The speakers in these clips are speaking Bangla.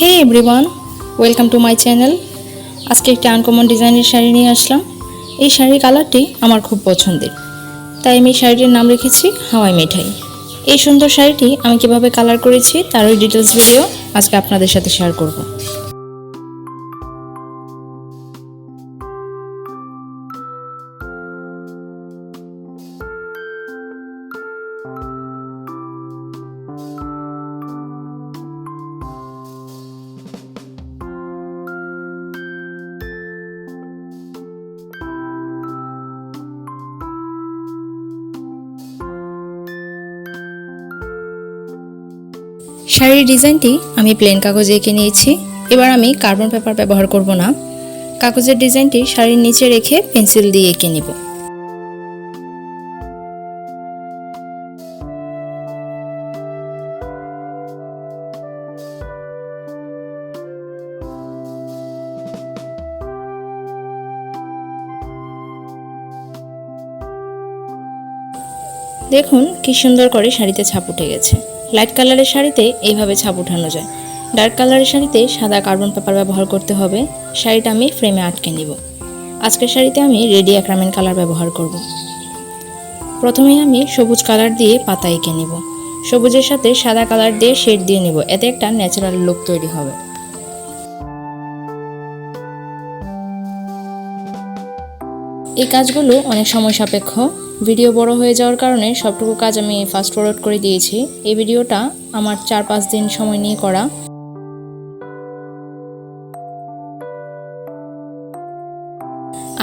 Hey everyone welcome to my channel আজকে একটি আনকমন ডিজাইনের শাড়ি নিয়ে আসলাম। এই শাড়ির কালারটি আমার খুব পছন্দের। তাই আমি এই শাড়িটির নাম রেখেছি হাওয়াই মিঠাই। এই সুন্দর শাড়িটি আমি কীভাবে কালার করেছি তারই ডিটেলস ভিডিও আজকে আপনাদের সাথে শেয়ার করব। শাড়ির ডিজাইনটি আমি প্লেন কাগজে এঁকে নিয়েছি। এবার আমি কার্বন পেপার ব্যবহার করব না। কাগজের ডিজাইনটি শাড়ির নিচে রেখে পেন্সিল দিয়ে এঁকে নিব। দেখুন কি সুন্দর করে শাড়িতে ছাপ উঠে গেছে। লাইট কালারের শাড়িতে এইভাবে ছাপ উঠানো যায়। ডার্ক কালারের শাড়িতে সাদা কার্বন পেপার ব্যবহার করতে হবে। শাড়িটা আমি ফ্রেমে আটকে নিব। আজকের শাড়িতে আমি রেডি অ্যাক্রামেন কালার ব্যবহার করব। প্রথমে আমি সবুজ কালার দিয়ে পাতা এঁকে নিব। সবুজের সাথে সাদা কালার দিয়ে শেড দিয়ে নেব। এতে একটা ন্যাচারাল লুক তৈরি হবে। এই কাজগুলো অনেক সময় সাপেক্ষ। ভিডিও বড় হয়ে যাওয়ার কারণে সবটুকু কাজ আমি ফাস্ট ফরওয়ার্ড করে দিয়েছি। এই ভিডিওটা আমার চার পাঁচ দিন সময় নিয়ে করা।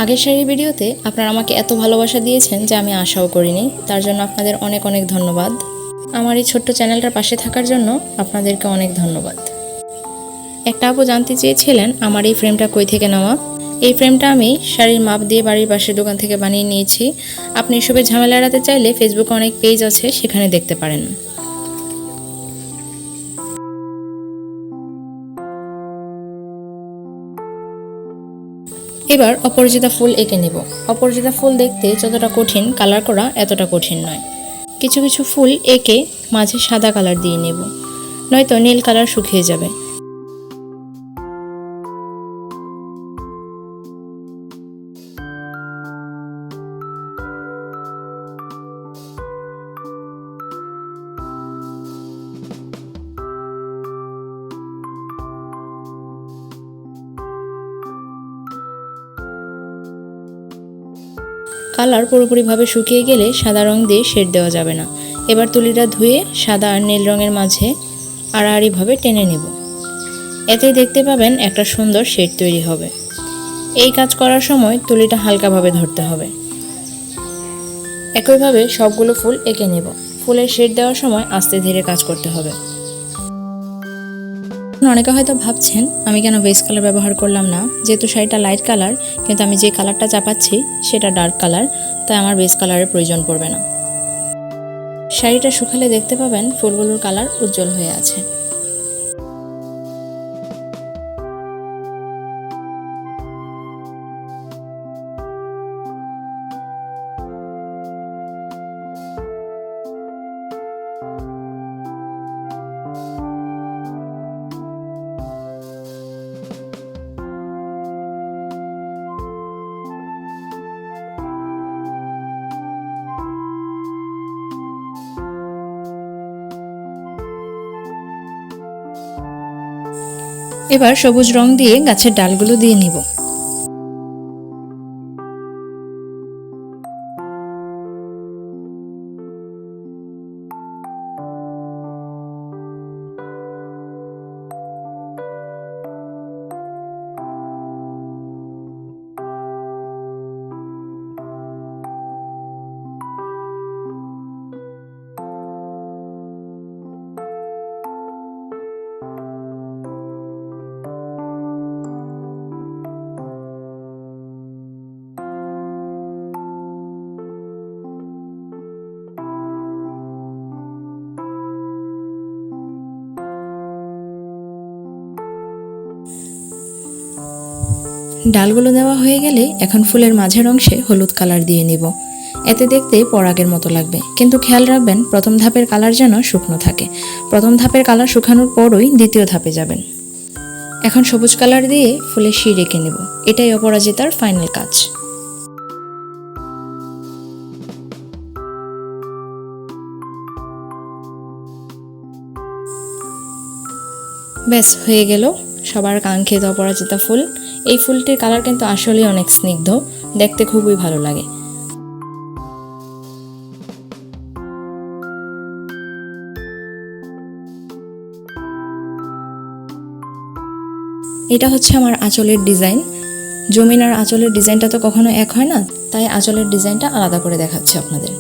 আগের শাড়ির ভিডিওতে আপনারা আমাকে এত ভালোবাসা দিয়েছেন যে আমি আশাও করিনি। তার জন্য আপনাদের অনেক অনেক ধন্যবাদ। আমার এই ছোট্ট চ্যানেলটার পাশে থাকার জন্য আপনাদেরকে অনেক ধন্যবাদ। একটা আপু জানতে চেয়েছিলেন, আমার এই ফ্রেমটা কই থেকে নেওয়া? এই ফ্রেমটা আমি শাড়ির মাপ দিয়ে বাড়ির পাশের দোকান থেকে বানিয়ে নিয়েছি। আপনি এসবে ঝামেলা এড়াতে চাইলে ফেসবুকে অনেক পেজ আছে, সেখানে দেখতে পারেন। এবার অপরাজিতা ফুল এঁকে নেব। অপরাজিতা ফুল দেখতে যতটা কঠিন কালার করা এতটা কঠিন নয়। কিছু কিছু ফুল এঁকে মাঝে সাদা কালার দিয়ে নেব। নয়তো নীল কালার শুকিয়ে যাবে। কালার পুরোপুরিভাবে শুকিয়ে গেলে সাদা রং দিয়ে শেড দেওয়া যাবে না। এবার তুলিটা ধুয়ে সাদা আর নীল রঙের মাঝে আড়াআড়িভাবে টেনে নেব। এতে দেখতে পাবেন একটা সুন্দর শেড তৈরি হবে। এই কাজ করার সময় তুলিটা হালকাভাবে ধরতে হবে। একইভাবে সবগুলো ফুল এঁকে নেব। ফুলের শেড দেওয়ার সময় আস্তে ধীরে কাজ করতে হবে। অনেকে হয়তো ভাবছেন, আমি কেন বেস কালার ব্যবহার করলাম না? যেহেতু শাড়িটা লাইট কালার কিন্তু আমি যে কালারটা চাপাচ্ছি, সেটা ডার্ক কালার তাই আমার বেস কালারের প্রয়োজন পড়বে না। শাড়িটা শুকালে দেখতে পাবেন, ফুলগুলোর কালার উজ্জ্বল হয়ে আছে। এবার সবুজ রং দিয়ে গাছের ডালগুলো দিয়ে নিব। ডালগুলো দেওয়া হয়ে গেলে এখন ফুলের মাঝের অংশে হলুদ কালার দিয়ে নিব। এতে দেখতে পরাগের মতো লাগবে। কিন্তু খেয়াল রাখবেন, প্রথম ধাপের কালার যেন শুকনো থাকে। প্রথম ধাপের কালার শুকানোর পরই দ্বিতীয় ধাপে যাবেন। এখন সবুজ কালার দিয়ে ফুলের শির রেখে নেব। এটাই অপরাজিতার ফাইনাল কাজ। ব্যাস, হয়ে গেল সবার কাঙ্ক্ষিত অপরাজিতা ফুল। এই ফুলটির কালার কিন্তু আসলেই অনেক স্নিগ্ধ, দেখতে খুবই ভালো লাগে। এটা হচ্ছে আমার আঁচলের ডিজাইন। জমিন আর আঁচলের ডিজাইনটা তো কখনো এক হয় না, তাই আঁচলের ডিজাইনটা আলাদা করে দেখাচ্ছি আপনাদের।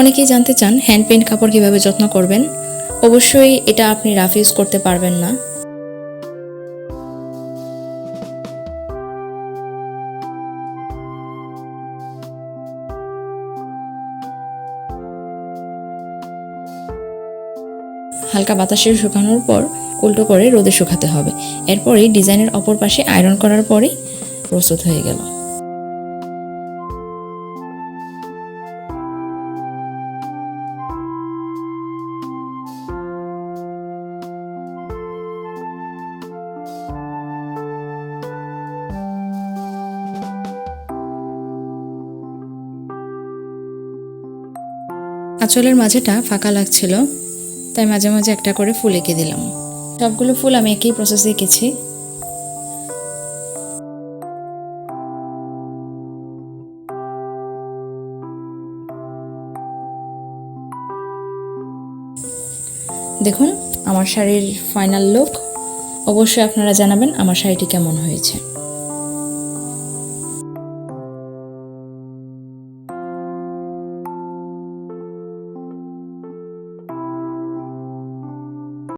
অনেকেই জানতে চান হ্যান্ড পেইন্ট কাপড় কীভাবে যত্ন করবেন। অবশ্যই এটা আপনি রাফ ইউজ করতে পারবেন না। হালকা বাতাসে শুকানোর পর উল্টো করে রোদে শুকাতে হবে। এরপরেই ডিজাইনের অপর পাশে আয়রন করার পরেই প্রস্তুত হয়ে গেল। আঁচলের মাঝেটা ফাঁকা লাগছিল, তাই মাঝে মাঝে একটা করে ফুল এঁকে দিলাম। সবগুলো ফুল আমি একই প্রসেসে এঁকেছি। দেখুন, আমার শাড়ির ফাইনাল লুক অবশ্যই আপনারা জানাবেন আমার শাড়িটি কেমন হয়েছে।